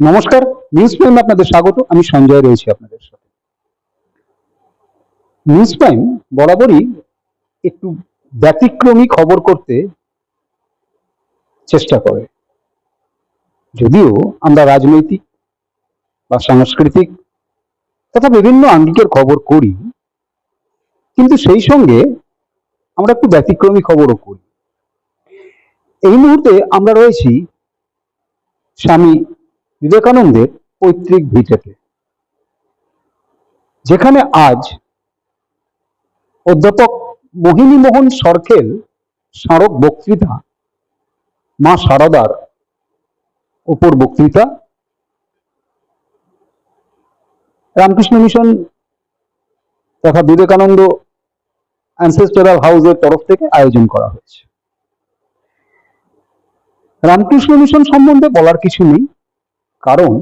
নমস্কার নিউজ প্রাইমে আপনাদের স্বাগত, আমি সঞ্জয় রয়েছি আপনাদের সাথে। নিউজ প্রাইম বরাবরই একটু ব্যতিক্রমী খবর করতে চেষ্টা করে। যদিও আমরা রাজনৈতিক বা সাংস্কৃতিক তথা বিভিন্ন আঙ্গিকের খবর করি, কিন্তু সেই সঙ্গে আমরা একটু ব্যতিক্রমী খবরও করি। এই মুহূর্তে আমরা রয়েছি স্বামী বিবেকানন্দের পৈতৃক ভিটেতে। যেখানে আজ অধ্যাপক মোহিনী মোহন সরখেল স্মারক বক্তৃতা, মা সারদার উপর বক্তৃতা, রামকৃষ্ণ মিশন তথা বিবেকানন্দ অ্যানসেস্টারাল হাউসের তরফ থেকে আয়োজন করা হয়েছে। রামকৃষ্ণ মিশন সম্বন্ধে বলার কিছু নেই। কারণ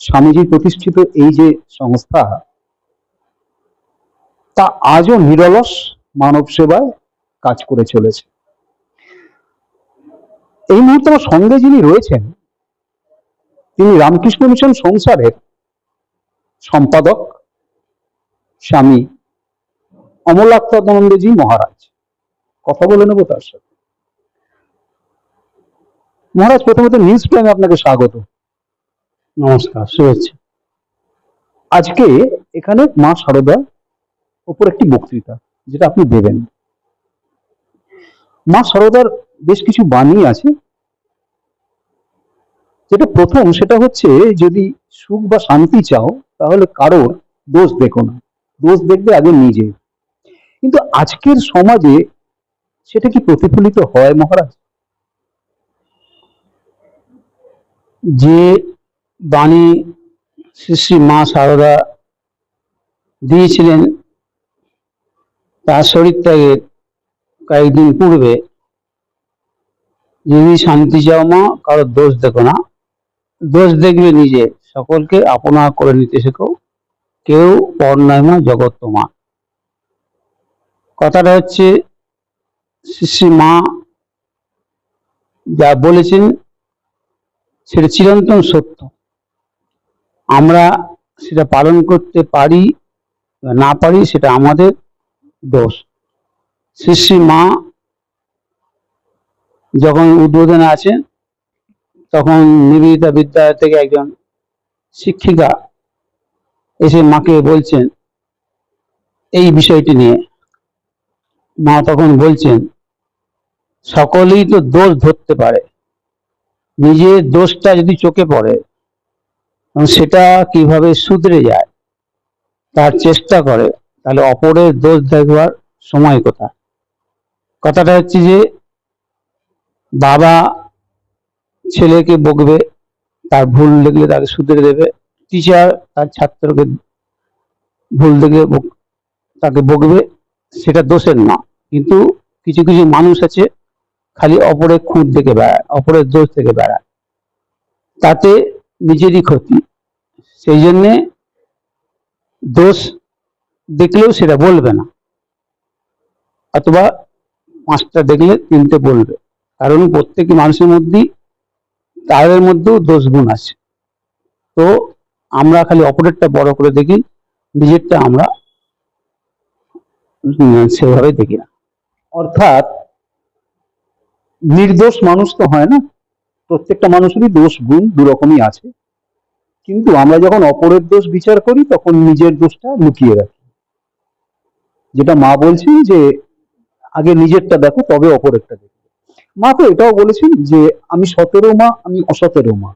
স্বামীজি প্রতিষ্ঠিত এই যে সংস্থা, তা আজও নিরলস মানব সেবায় কাজ করে চলেছে। এই মুহূর্তে আমার সঙ্গে যিনি রয়েছেন, তিনি রামকৃষ্ণ মিশন সংসারের সম্পাদক স্বামী অমলাক্তানন্দজি মহারাজ। কথা বলে নেব তার সাথে। মহারাজ, প্রথমত নিউজ প্রাইমে আপনাকে স্বাগত। নমস্কার, শুভেচ্ছা। আজকে এখানে মা সারদা উপর একটি বক্তৃতা, যেটা আপনি দেবেন। মা সারদার বেশ কিছু বাণী আছে। যেটা প্রথম, সেটা হচ্ছে, যদি সুখ বা শান্তি চাও, তাহলে কারোর দোষ দেখো না। দোষ দেখবে আগে নিজে। কিন্তু আজকের সমাজে সেটা কি প্রতিফলিত হয় মহারাজ? যে বাণী শ্রী শ্রী মা সারদা দিয়েছিলেন, তার শরীর ত্যাগের কয়েকদিন পূর্বে, যদি শান্তি চাও মা কারোর দোষ দেখো না। দোষ দেখবে নিজে। সকলকে আপনা করে নিতে শেখো। কেউ পর নয় মা, জগৎ তোমা কথাটা হচ্ছে শ্রী মা যা বলেছেন সেটা চিরন্তন সত্য। আমরা সেটা পালন করতে পারি না পারি সেটা আমাদের দোষ। শ্রী মা যখন উদ্বোধনে আছেন, তখন নিবেদিতা বিদ্যালয় থেকে একজন শিক্ষিকা এসে মাকে বলছেন, এই বিষয়টি নিয়ে। মা তখন বলছেন, সকলেই তো দোষ ধরতে পারে। নিজের দোষটা যদি চোখে পড়ে সেটা কীভাবে শুধরে যায়, তার চেষ্টা করে, তাহলে অপরের দোষ দেখবার সময় কোথায়? কথাটা হচ্ছে যে, বাবা ছেলেকে বকবে, তার ভুল দেখলে তাকে শুধরে দেবে টিচার তার ছাত্রকে ভুল দেখলে তাকে বকবে, সেটা দোষের না। কিন্তু কিছু কিছু মানুষ আছে খালি অপরের খুঁত দেখে বেড়ায়, অপরের দোষ থেকে বেড়ায়। তাতে নিজেরই ক্ষতি। সেই জন্যে দোষ দেখলেও সেটা বলবে না, অথবা পাঁচটা দেখলে তিনটে বলবে। কারণ প্রত্যেক মানুষের মধ্যেই, তাদের মধ্যেও দোষ গুণ আছে। তো আমরা খালি অপরেরটা বড় করে দেখি, নিজেরটা আমরা সেভাবে দেখি না। অর্থাৎ নির্দোষ মানুষ তো হয় না। প্রত্যেকটা মানুষেরই দোষ, গুণ দু রকমই আছে। কিন্তু আমরা যখন অপরের দোষ বিচার করি, তখন নিজের দোষটা লুকিয়ে রাখি। যেটা মা বলছেন যে, আগে নিজেরটা দেখো, তবে অপরেরটা দেখো। মা তো এটাও বলেছেন যে, আমি সতেরো মা, আমি অসতেরো মা।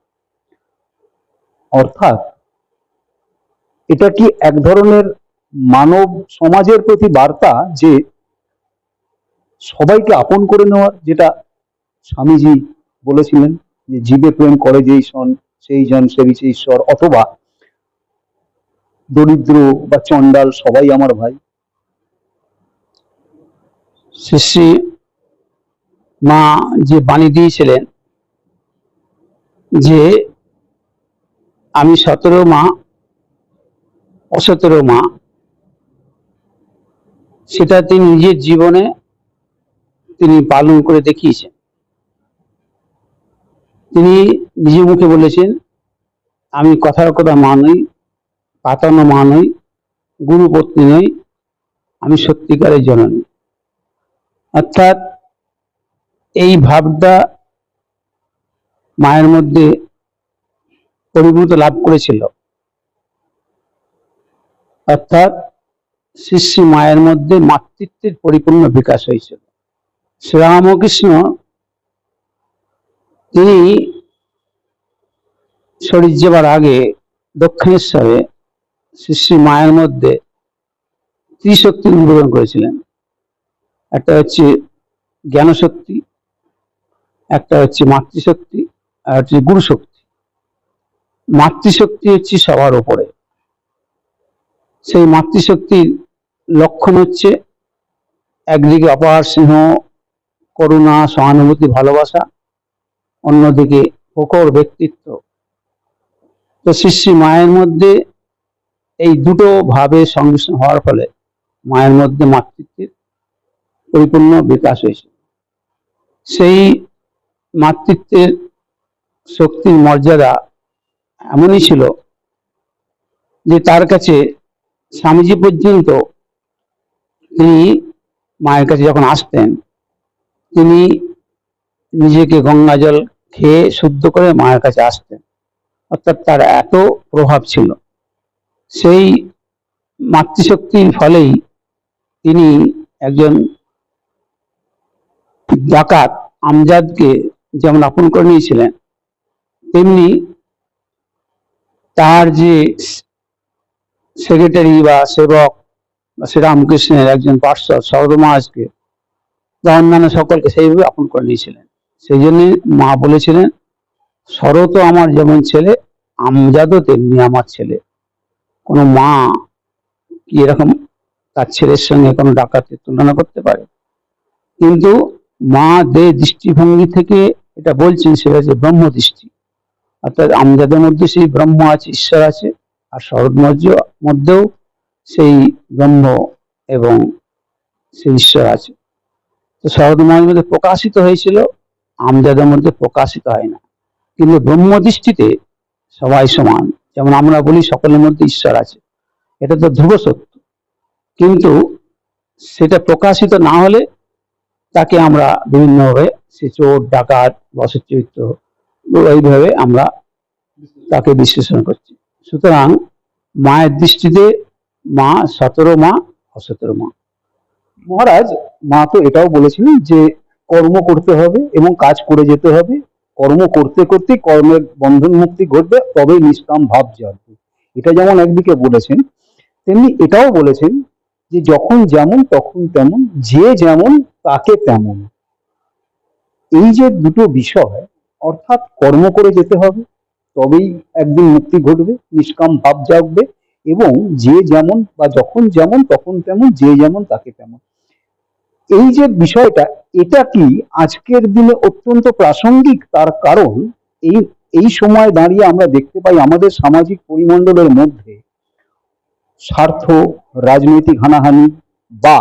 অর্থাৎ, এটা কি এক ধরনের মানব সমাজের প্রতি বার্তা যে, সবাইকে আপন করে নেওয়ার যেটা স্বামীজি বলেছিলেন যে, জীবে প্রেম করে যেই সন, সেই জন সেবিছে ঈশ্বর অথবা দরিদ্র বা চণ্ডাল সবাই আমার ভাই। শ্রী মা যে বাণী দিয়েছিলেন যে, আমি সতেরো মা, অসতেরো মা। সেটা তিনি নিজের জীবনে তিনি পালন করে দেখিয়েছেন। তিনি নিজে মুখে বলেছেন, আমি কথার কথা মা নই পাতানো মা নই গুরুপত্নী নই, আমি সত্যিকারের জননী। অর্থাৎ এই ভাবটা মায়ের মধ্যে পরিণত লাভ করেছিল। অর্থাৎ শ্রী মায়ের মধ্যে মাতৃত্বের পরিপূর্ণ বিকাশ হয়েছিল। শ্রীরামকৃষ্ণ তিনি শরীর যাবার আগে দক্ষিণেশ্বরে শ্রী শ্রী মায়ের মধ্যে ত্রিশক্তি উদ্বোধন করেছিলেন। একটা হচ্ছে জ্ঞানশক্তি, একটা হচ্ছে মাতৃশক্তি, আর হচ্ছে গুরুশক্তি। মাতৃশক্তি হচ্ছে সবার উপরে। সেই মাতৃশক্তির লক্ষণ হচ্ছে একদিকে অপার স্নেহ, করুণা, সহানুভূতি, ভালোবাসা অন্যদিকে প্রখর ব্যক্তিত্ব। তো শ্রী শ্রী মায়ের মধ্যে এই দুটো ভাবে সংমিশ্রণ হওয়ার ফলে মায়ের মধ্যে মাতৃত্বের পরিপূর্ণ বিকাশ হয়েছে। সেই মাতৃত্বের শক্তির মর্যাদা এমনই ছিল যে তার কাছে স্বামীজি পর্যন্ত তিনি মায়ের কাছে যখন আসতেন, তিনি নিজেকে গঙ্গা জল খেয়ে শুদ্ধ করে মায়ের কাছে আসতেন। অর্থাৎ তার এত প্রভাব ছিল। সেই মাতৃশক্তির ফলেই তিনি একজন ডাকাত আমজাদকে যেমন আপন করে নিয়েছিলেন, তেমনি তার যে সেক্রেটারি বা সেবক বা শ্রীরামকৃষ্ণের একজন পার্শ্ব সরদ মহারাজকে বা অন্যান্য সকলকে সেইভাবে আপন করে নিয়েছিলেন। সেই জন্য মা বলেছিলেন, শরৎ আমার যেমন ছেলে, আমজাদও তেমনি আমার ছেলে। কোনো মা কি এরকম তার ছেলের সঙ্গে কোনো ডাকাতের তুলনা করতে পারে? কিন্তু মা দে দৃষ্টিভঙ্গি থেকে এটা বলছেন, সেটা হচ্ছে ব্রহ্ম দৃষ্টি অর্থাৎ আমজাদের মধ্যে সেই ব্রহ্ম আছে, ঈশ্বর আছে, আর শরৎ মধ্যেও সেই ব্রহ্ম এবং সেই ঈশ্বর আছে। তো শরৎ মধ্যে প্রকাশিত হয়েছিল আমজাদের মধ্যে প্রকাশিত হয় না। কিন্তু ব্রহ্মদৃষ্টিতে সবাই সমান। যেমন আমরা বলি সকলের মধ্যে ঈশ্বর আছে। এটা তো ধ্রুব সত্য। কিন্তু সেটা প্রকাশিত না হলে তাকে আমরা বিভিন্নভাবে সে চোর, ডাকাত বসত চরিত্র এইভাবে আমরা তাকে বিশ্লেষণ করছি। সুতরাং মায়ের দৃষ্টিতে মা সতেরো মা অসতেরো মা। মহারাজ, মা তো এটাও বলেছিলেন যে কর্ম করতে হবে এবং কাজ করে যেতে হবে। কর্ম করতে করতে কর্মের বন্ধন মুক্তি ঘটবে, তবেই নিষ্কাম ভাব জাগবে। এটা যেমন একদিকে বলেছেন, তেমনি এটাও বলেছেন যে যখন যেমন তখন তেমন, যে যেমন তাকে তেমন। এই যে দুটো বিষয়, অর্থাৎ কর্ম করে যেতে হবে, তবেই একদিন মুক্তি ঘটবে, নিষ্কাম ভাব জাগবে এবং যে যেমন বা যখন যেমন তখন তেমন, যে যেমন তাকে তেমন। এই যে বিষয়টা, এটা কি আজকের দিনে অত্যন্ত প্রাসঙ্গিক? তার কারণ এই এই সময় দাঁড়িয়ে আমরা দেখতে পাই আমাদের সামাজিক পরিমণ্ডলের মধ্যে স্বার্থ, রাজনৈতিক হানাহানি বা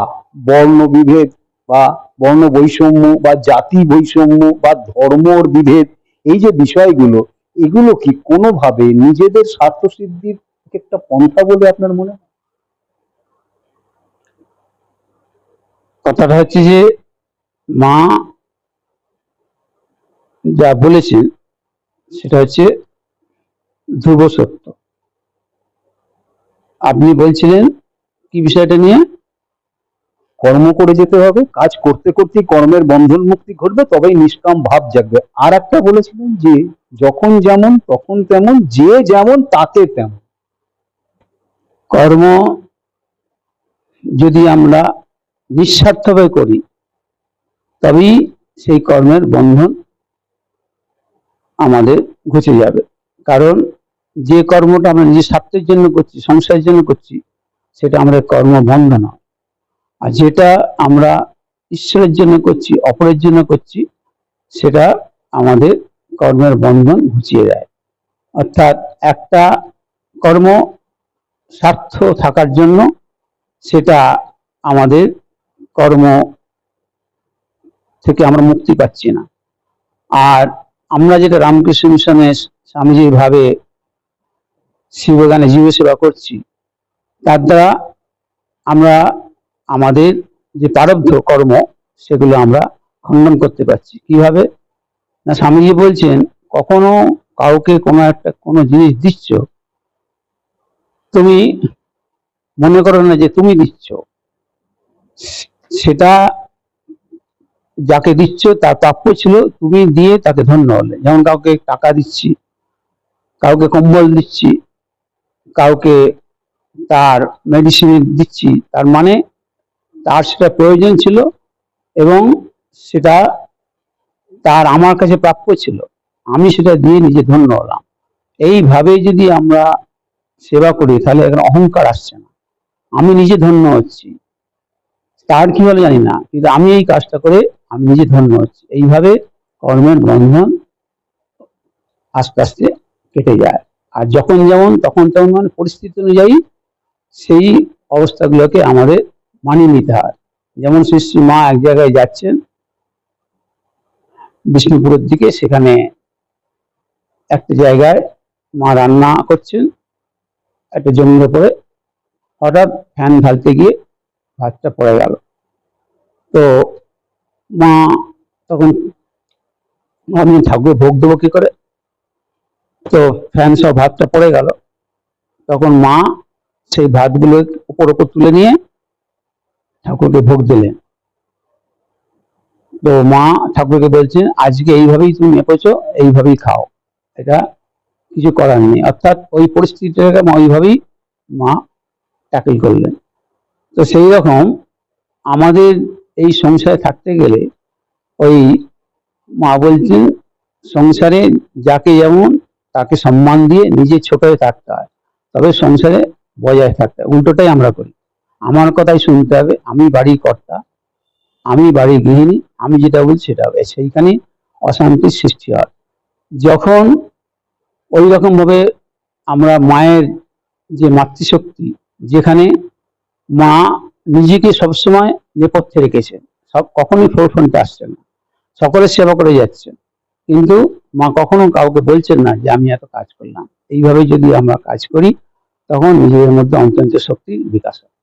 বর্ণ বিভেদ বা বর্ণ বৈষম্য বা জাতি বৈষম্য বা ধর্মর বিভেদ, এই যে বিষয়গুলো, এগুলো কি কোনোভাবে নিজেদের স্বার্থ সিদ্ধির একটা পন্থা বলে আপনার মনে হয়? কথাটা হচ্ছে যে মা যা বলেছেন, সেটা হচ্ছে ধ্রুব সত্য। আপনি বলছিলেন কি বিষয়টা নিয়ে? কর্ম করে যেতে হবে, কাজ করতে করতে কর্মের বন্ধন মুক্তি ঘটবে, তবেই নিষ্কাম ভাব জাগবে। আর একটা বলেছিলেন যে, যখন যেমন, তখন তেমন, যে যেমন, তাতে তেমন। কর্ম যদি আমরা নিঃস্বার্থভাবে করি, তবেই সেই কর্মের বন্ধন আমাদের ঘুচে যাবে। কারণ যে কর্মটা আমরা নিজের স্বার্থের জন্য করছি, সংসারের জন্য করছি, সেটা আমাদের কর্ম বন্ধ নয়। আর যেটা আমরা ঈশ্বরের জন্য করছি, অপরের জন্য করছি, সেটা আমাদের কর্মের বন্ধন ঘুচিয়ে দেয়। অর্থাৎ একটা কর্ম স্বার্থ থাকার জন্য সেটা আমাদের কর্ম থেকে আমরা মুক্তি পাচ্ছি না। আর আমরা যেটা রামকৃষ্ণ মিশনে স্বামীজির ভাবে শিবগানে জীব সেবা করছি, তার দ্বারা আমরা আমাদের যে প্রারব্ধ কর্ম, সেগুলো আমরা খণ্ডন করতে পারছি। কীভাবে? না, স্বামীজি বলছেন, কখনো কাউকে কোনো একটা, কোনো জিনিস দিচ্ছ, তুমি মনে করো না যে তুমি দিচ্ছ। সেটা যাকে দিচ্ছ, তার প্রাপ্য ছিল, তুমি দিয়ে তাকে ধন্য হলে। যেমন কাউকে টাকা দিচ্ছি, কাউকে কম্বল দিচ্ছি, কাউকে তার মেডিসিন দিচ্ছি, তার মানে তার সেটা প্রয়োজন ছিল এবং সেটা তার আমার কাছে প্রাপ্য ছিল। আমি সেটা দিয়ে নিজে ধন্য হলাম। এইভাবে যদি আমরা সেবা করি, তাহলে এখানে অহংকার আসছে না। আমি নিজে ধন্য হচ্ছি। তার কি হলো জানি না, কিন্তু আমি এই কাজটা করে আমি নিজে ধন্য হচ্ছি। এইভাবে কর্মের বন্ধন আস্তে আস্তে কেটে যায়। আর যখন যেমন তখন তেমন মানে পরিস্থিতি অনুযায়ী সেই অবস্থাগুলোকে আমাদের মানিয়ে নিতে হয়। যেমন শ্রী শ্রী মা এক জায়গায় যাচ্ছেন, বিষ্ণুপুরের দিকে, সেখানে একটা জায়গায় মা রান্না করছেন, একটা জমির উপরে। হঠাৎ ফ্যান ঢালতে গিয়ে ভাতটা পড়ে গেল। তো মা তখন আমি ঠাকুর ভোগ দেবো কি করে? তো ফ্যান সব ভাতটা পড়ে গেল। তখন মা সেই ভাতগুলো উপর উপর তুলে নিয়ে ঠাকুরকে ভোগ দিলেন। তো মা ঠাকুরকে বলছেন আজকে এইভাবেই তুমি মেপেছো এইভাবেই খাও। এটা কিছু করার নেই। অর্থাৎ ওই পরিস্থিতিটাকে ওইভাবেই মা ট্যাকেল করলেন। তো সেই রকম আমাদের এই সংসারে থাকতে গেলে ওই মা বলছেন সংসারে যাকে যেমন তাকে সম্মান দিয়ে নিজে ছোট থাকতে হয়, তবে সংসারে বজায় থাকতে হয়। উল্টোটাই আমরা করি। আমার কথাই শুনতে হবে, আমি বাড়ির কর্তা, আমি বাড়ির গৃহিণী, আমি যেটা বলছি সেটা হবে। সেইখানে অশান্তির সৃষ্টি হয়। যখন ওই রকমভাবে আমরা মায়ের যে মাতৃশক্তি, যেখানে মা নিজেকে সবসময় নেপথ্যে রেখেছেন সব কখনোই ফোরফ্রন্টে আসছেন না। সকলের সেবা করে যাচ্ছেন কিন্তু মা কখনো কাউকে বলছেন না যে আমি এত কাজ করলাম। এইভাবে যদি আমরা কাজ করি, তখন নিজেদের মধ্যে অন্তন্ত শক্তির বিকাশ হয়।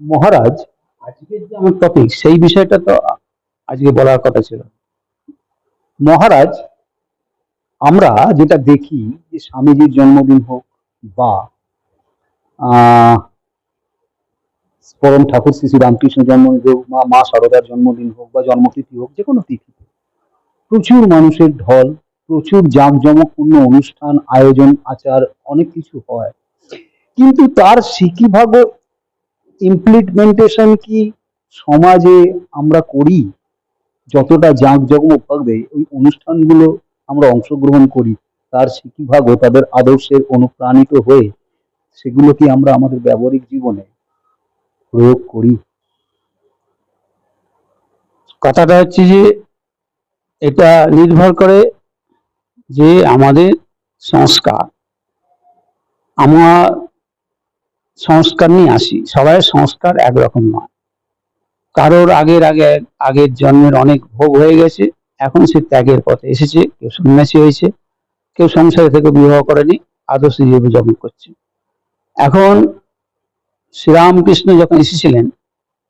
মহারাজ আজকের যে আমার টপিক সেই বিষয়টা তো আজকে বলার কথা ছিল। মহারাজ, আমরা যেটা দেখি যে স্বামীজির জন্মদিন হোক বা পরম ঠাকুর শ্রী রামকৃষ্ণ জন্মদিন হোক বা মা সারদার জন্মদিন হোক বা জন্মতিথি হোক, যে কোনো তিথি প্রচুর মানুষের ঢল, প্রচুর জাঁকজমকপূর্ণ অনুষ্ঠান, আয়োজন, আচার, অনেক কিছু হয়। কিন্তু তার সিকিভাগ ইমপ্লিমেন্টেশন কি সমাজে আমরা করি? যতটা জাঁকজমক ভাবে ওই অনুষ্ঠানগুলো আমরা অংশগ্রহণ করি, তার সিকিভাগও তাদের আদর্শের অনুপ্রাণিত হয়ে, সেগুলো কি আমরা আমাদের ব্যবহারিক জীবনে প্রয়োগ করি। কথাটা হচ্ছে যে, এটা নির্ভর করে যে আমাদের সংস্কার। আমরা সংস্কার নিয়ে আসি, সবাই সংস্কার একরকম নয়। কারোর আগের আগে, আগের জন্মের অনেক ভোগ হয়ে গেছে, এখন সে ত্যাগের পথে এসেছে, কেউ সন্ন্যাসী হয়েছে, কেউ সংসারে থেকে বিবাহ করেনি, আদর্শ জীবনযাপন করছে। এখন শ্রীরামকৃষ্ণ যখন এসেছিলেন,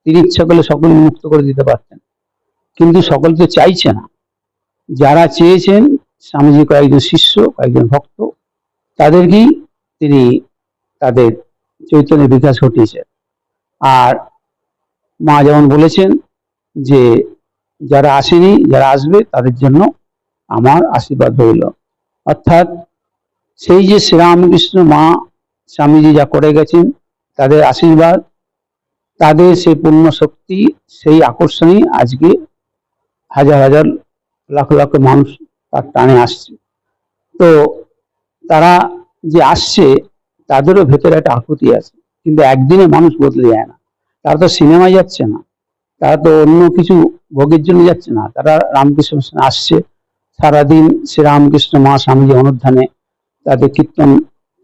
তিনি ইচ্ছা করলে সকল মুক্ত করে দিতে পারতেন। কিন্তু সকল তো চাইছে না। যারা চেয়েছেন, স্বামীজি কয়েকজন শিষ্য, কয়েকজন ভক্ত, তাদেরকেই তিনি তাদের চৈতন্যের বিকাশ ঘটিয়েছেন। আর মা যেমন বলেছেন যে, যারা আসেনি, যারা আসবে, তাদের জন্য আমার আশীর্বাদ রইল। অর্থাৎ সেই যে শ্রীরামকৃষ্ণ মা স্বামীজি যা করে গেছেন তাদের আশীর্বাদ, তাদের সেই পূর্ণ শক্তি সেই আকর্ষণই আজকে হাজার হাজার লাখ লাখ মানুষ তার টানে আসছে। তো তারা যে আসছে, তাদেরও ভেতরে একটা আকুতি আছে। কিন্তু একদিনে মানুষ বদলে যায় না। তারা তো সিনেমায় যাচ্ছে না। তারা তো অন্য কিছু ভোগের জন্য যাচ্ছে না। তারা রামকৃষ্ণ আসছে। সারাদিন শ্রী রামকৃষ্ণ মা স্বামীজি অনুধ্যানে তাদের কীর্তন,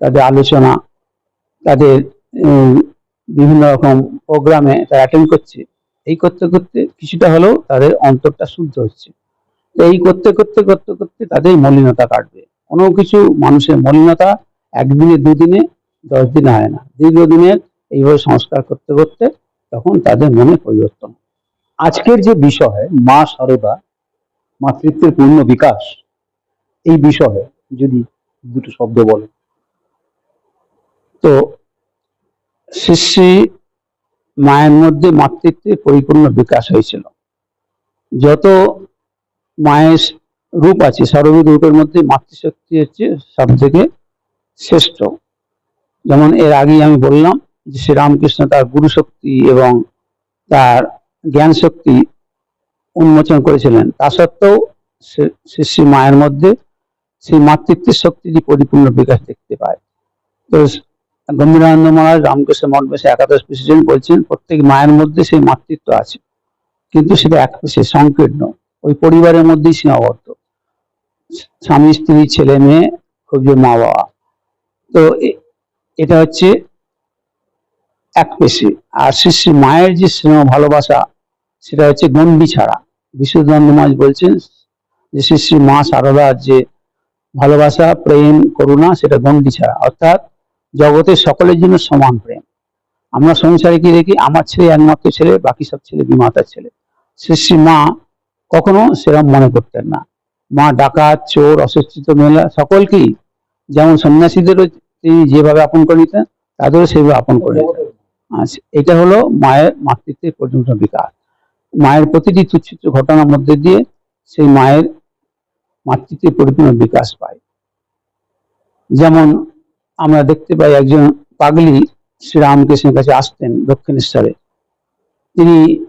তাদের আলোচনা, তাদের বিভিন্ন রকম প্রোগ্রামে তারা অ্যাটেন্ড করছে। এই করতে করতে কিছুটা হলেও তাদের অন্তরটা শুদ্ধ হচ্ছে। তো এই করতে করতে করতে করতে তাদের মলিনতা কাটবে। কোনো কিছু মানুষের মলিনতা একদিনে, দুদিনে দশ দিনে হয় না। দীর্ঘদিনের এইভাবে সংস্কার করতে করতে তখন তাদের মনে পরিবর্তন আজকের যে বিষয়, মা সারদা মাতৃত্বের পূর্ণ বিকাশ, এই বিষয়ে যদি দুটো শব্দ বলেন। তো শিষ্যি মায়ের মধ্যে মাতৃত্বের পরিপূর্ণ বিকাশ হয়েছিল। যত মায়ের রূপ আছে, সর্ববিধ রূপের মধ্যে মাতৃশক্তি হচ্ছে সব থেকে শ্রেষ্ঠ। যেমন এর আগেই আমি বললাম যে শ্রীরামকৃষ্ণ তার গুরু শক্তি এবং তার জ্ঞান শক্তি উন্মোচন করেছিলেন। তা সত্ত্বেও শ্রী মায়ের মধ্যে সেই মাতৃত্বের শক্তিটি পরিপূর্ণ বিকাশ দেখতে পায়। তো গম্ভীরানন্দ মহারাজ রামকৃষ্ণ মঠ বেশে একাদশ প্রেসিডেন্ট বলছেন প্রত্যেক মায়ের মধ্যে সেই মাতৃত্ব আছে। কিন্তু সেটা এক সে সংকীর্ণ। ওই পরিবারের মধ্যেই সীমাবদ্ধ। স্বামী, স্ত্রী, ছেলে, মেয়ে, খুব মা বাবা। তো এটা হচ্ছে এক পেশি। আর শ্রী মায়ের যে স্নেহ ভালোবাসা, সেটা হচ্ছে গণ্ডি ছাড়া। বিশুদ্ধানন্দ মহারাজ বলছেন যে শ্রী মা সারদার যে ভালোবাসা, প্রেম, করুণা, সেটা গণ্ডি ছাড়া। অর্থাৎ জগতের সকলের জন্য সমান প্রেম। আমরা সংসারে কি দেখি? আমার ছেলে একমাত্র ছেলে, বাকি সব ছেলে বিমাতার ছেলে। শ্রী মা কখনো সেরকম মনে করতেন না। মা ডাকাত, চোর, অশিক্ষিত, মহিলা সকলকেই যেমন সন্ন্যাসীদেরও তিনি যেভাবে আপন করে নিতেন, তাদেরও সেভাবে আপন করে নিতেন। এটা হলো মায়ের মাতৃত্বের পর্যন্ত বিকাশ। মায়ের প্রতিটি তুচ্ছ তুচ্ছ ঘটনার মধ্যে দিয়ে সেই মায়ের মাতৃত্বের পরিপূর্ণ বিকাশ পায়। যেমন আমরা দেখতে পাই একজন পাগলি শ্রীরামকৃষ্ণের কাছে আসতেন দক্ষিণেশ্বরে। তিনি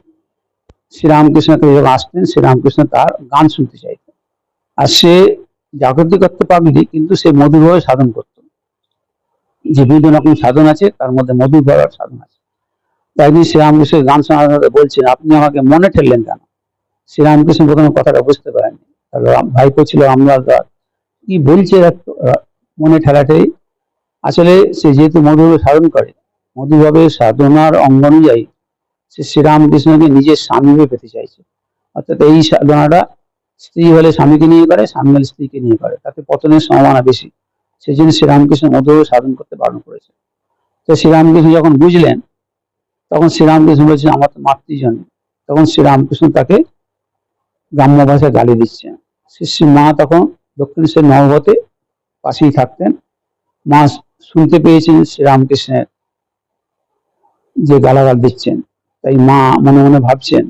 শ্রীরামকৃষ্ণের কাছে যখন আসতেন, শ্রীরামকৃষ্ণ তার গান শুনতে চাইতেন। আর সে জাগতিকত্ব পাগলি, কিন্তু সে মধুরভাবে সাধন করত। যে বিভিন্ন রকম সাধন আছে, তার মধ্যে মধুর ভাবার সাধন আছে। তাই একদিন শ্রীরামকৃষ্ণের গান শোনার বলছেন, আপনি আমাকে মনে ঠেললেন কেন? শ্রীরামকৃষ্ণ প্রথমে কথাটা বুঝতে পারেননি। তার রাম- ভাইপো ছিল রামলাল দাস কি বলছে মনে ঠেলাটাই আসলে সে যেহেতু মধুভাবে সাধন করে, মধুভাবে সাধনার অঙ্গ অনুযায়ী সে শ্রীরামকৃষ্ণকে নিজের স্বামী হয়ে পেতে চাইছে। অর্থাৎ এই সাধনাটা স্ত্রী হলে স্বামীকে নিয়ে করে, স্বামী হলে স্ত্রীকে নিয়ে করে। তাতে পতনের সম্ভাবনা বেশি। সেই জন্য শ্রীরামকৃষ্ণ মধুভাবে সাধন করতে বারণ করেছে। তো শ্রীরামকৃষ্ণ যখন বুঝলেন, তখন শ্রীরামকৃষ্ণ বলছেন আমার তো মাতৃজনী তখন শ্রীরামকৃষ্ণ তাকে গ্রাম্য ভাষায় গালি দিচ্ছেন। শ্রী শ্রী মা তখন দক্ষিণেশ্বর নবগতে পাশেই থাকতেন। মা শুনতে পেয়েছেন শ্রীরামকৃষ্ণের যে গালাগাল দিচ্ছেন। তাই মা মনে মনে ভাবছেন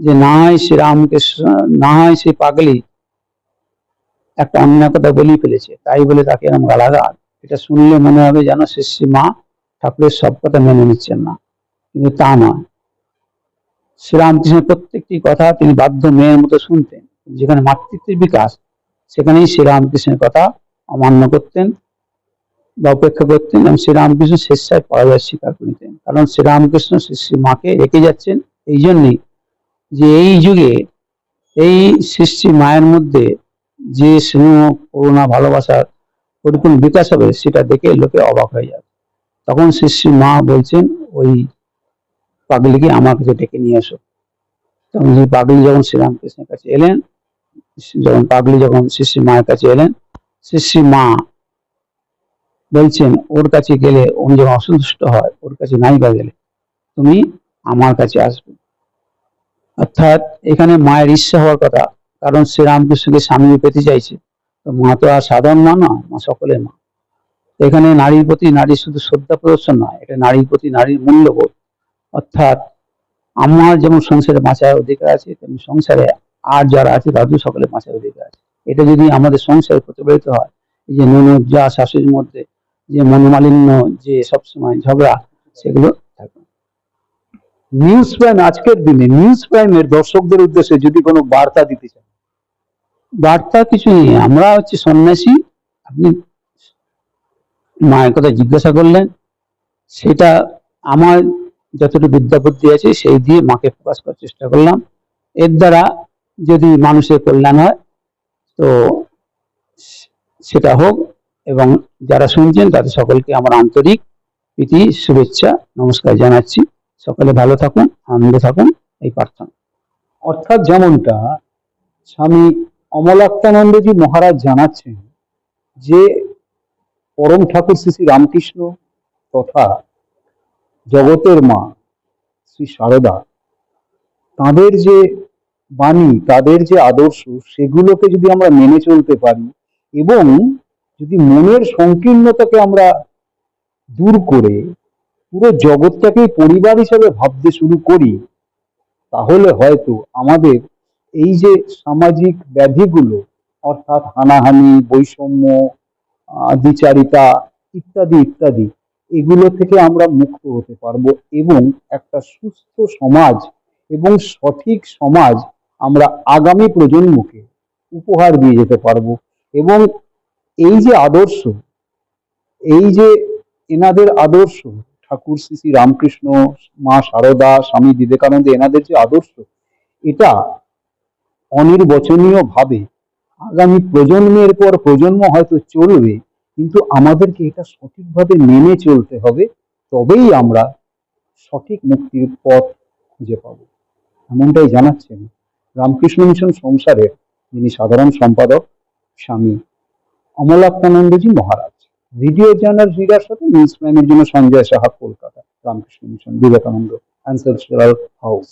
যে না হয় শ্রীরামকৃষ্ণ না হয় সে পাগলি একটা অন্য কথা বলেই ফেলেছে, তাই বলে তাকে এরকম গালাগাল। এটা শুনলে মনে হবে যেন শ্রী মা ঠাকুরের সব কথা মেনে নিচ্ছেন না। কিন্তু তা নয়। শ্রীরামকৃষ্ণের প্রত্যেকটি কথা তিনি বাধ্য মেয়ের মতো শুনতেন। যেখানে মাতৃত্বের বিকাশ, সেখানেই শ্রীরামকৃষ্ণের কথা অমান্য করতেন। বা উপেক্ষা করতেন এবং শ্রীরামকৃষ্ণ স্বেচ্ছায় পরাজয় স্বীকার করে নিতেন। কারণ শ্রীরামকৃষ্ণ শ্রী মাকে রেখে যাচ্ছেন এই জন্যই যে এই যুগে এই শ্রী মায়ের মধ্যে যে স্নেহ, করুণা ভালোবাসার পরিপূর্ণ বিকাশ হবে সেটা দেখে লোকে অবাক হয়ে যাবে তখন শ্রী মা বলছেন, ওই পাগলিকে আমার কাছে ডেকে নিয়ে এসো। তখন সেই পাগলি যখন শ্রীরামকৃষ্ণের কাছে এলেন, যখন পাগলি যখন শ্রী মায়ের কাছে এলেন শ্রী মা বলছেন, ওর কাছে গেলে উনি যখন অসন্তুষ্ট হয়, ওর কাছে নাই বা গেলে, তুমি আমার কাছে আসবে। অর্থাৎ এখানে মায়ের ইচ্ছা হওয়ার কথা, কারণ শ্রীরামকৃষ্ণকে স্বামী পেতে চাইছে। তো মা তো আর সাধারণ মা নয় মা সকলের মা। এখানে নারীর প্রতি নারীর শুধু শ্রদ্ধা প্রদর্শন নয়, এটা নারীর প্রতি নারীর মূল্যবোধ। অর্থাৎ আমার যেমন সংসারে বাঁচার অধিকার আছে, তেমনি সংসারে আর যারা আছে তাদের সকলে বাঁচার অধিকার আছে। এটা যদি আমাদের সংসারে প্রতিফলিত হয়, এই যে ননদ, যা শাশুড়ির মধ্যে যে মনোমালিন্য, যে সবসময় ঝগড়া, সেগুলো নিউজ প্রাইম আজকের দিনে নিউজ প্রাইমের দর্শকদের উদ্দেশ্যে যদি কোনো বার্তা দিতে চান। বার্তা কিছু নেই, আমরা হচ্ছে সন্ন্যাসী। আপনি মায়ের কথা জিজ্ঞাসা করলেন, সেটা আমার যতটুকু বিদ্যা বুদ্ধি আছে, সেই দিয়ে মাকে প্রকাশ করার চেষ্টা করলাম। এর দ্বারা যদি মানুষের কল্যাণ হয়, তো সেটা হোক এবং যারা শুনছেন, তাদের সকলকে আমার আন্তরিক প্রীতি, শুভেচ্ছা, নমস্কার জানাচ্ছি। সকলে ভালো থাকুন, আনন্দে থাকুন, এই প্রার্থনা। অর্থাৎ যেমনটা স্বামী অমলাক্তানন্দজি মহারাজ জানাচ্ছেন যে, পরম ঠাকুর শ্রী শ্রী রামকৃষ্ণ তথা জগতের মা শ্রী সারদা, তাদের যে বাণী, তাদের যে আদর্শ, সেগুলোকে যদি আমরা মেনে চলতে পারি এবং যদি মনের সংকীর্ণতাকে আমরা দূর করে পুরো জগৎটাকে পরিবার হিসেবে ভাবতে শুরু করি, তাহলে হয়তো আমাদের এই যে সামাজিক ব্যাধিগুলো, অর্থাৎ হানাহানি, বৈষম্য দ্বিচারিতা ইত্যাদি ইত্যাদি, এগুলো থেকে আমরা মুক্ত হতে পারব এবং একটা সুস্থ সমাজ এবং সঠিক সমাজ আমরা আগামী প্রজন্মকে উপহার দিয়ে যেতে পারব এবং এই যে আদর্শ, এই যে এনাদের আদর্শ, ঠাকুর শ্রী শ্রী রামকৃষ্ণ, মা সারদা, স্বামী বিবেকানন্দ, এনাদের যে আদর্শ, এটা অনির্বচনীয় ভাবে আগামী প্রজন্মের পর প্রজন্ম হয়তো চলবে, কিন্তু আমাদেরকে এটা সঠিকভাবে মেনে চলতে হবে, তবেই আমরা সঠিক মুক্তির পথ খুঁজে পাবো। এমনটাই জানাচ্ছেন রামকৃষ্ণ মিশন সংসারের যিনি সাধারণ সম্পাদক Swami Amalaktanandaji Maharaj. Video journal reader সাথে নিউজ প্রাইমের জন্য Sanjay Saha, Kolkata, Ramakrishna mission, Vivekananda ancestral house.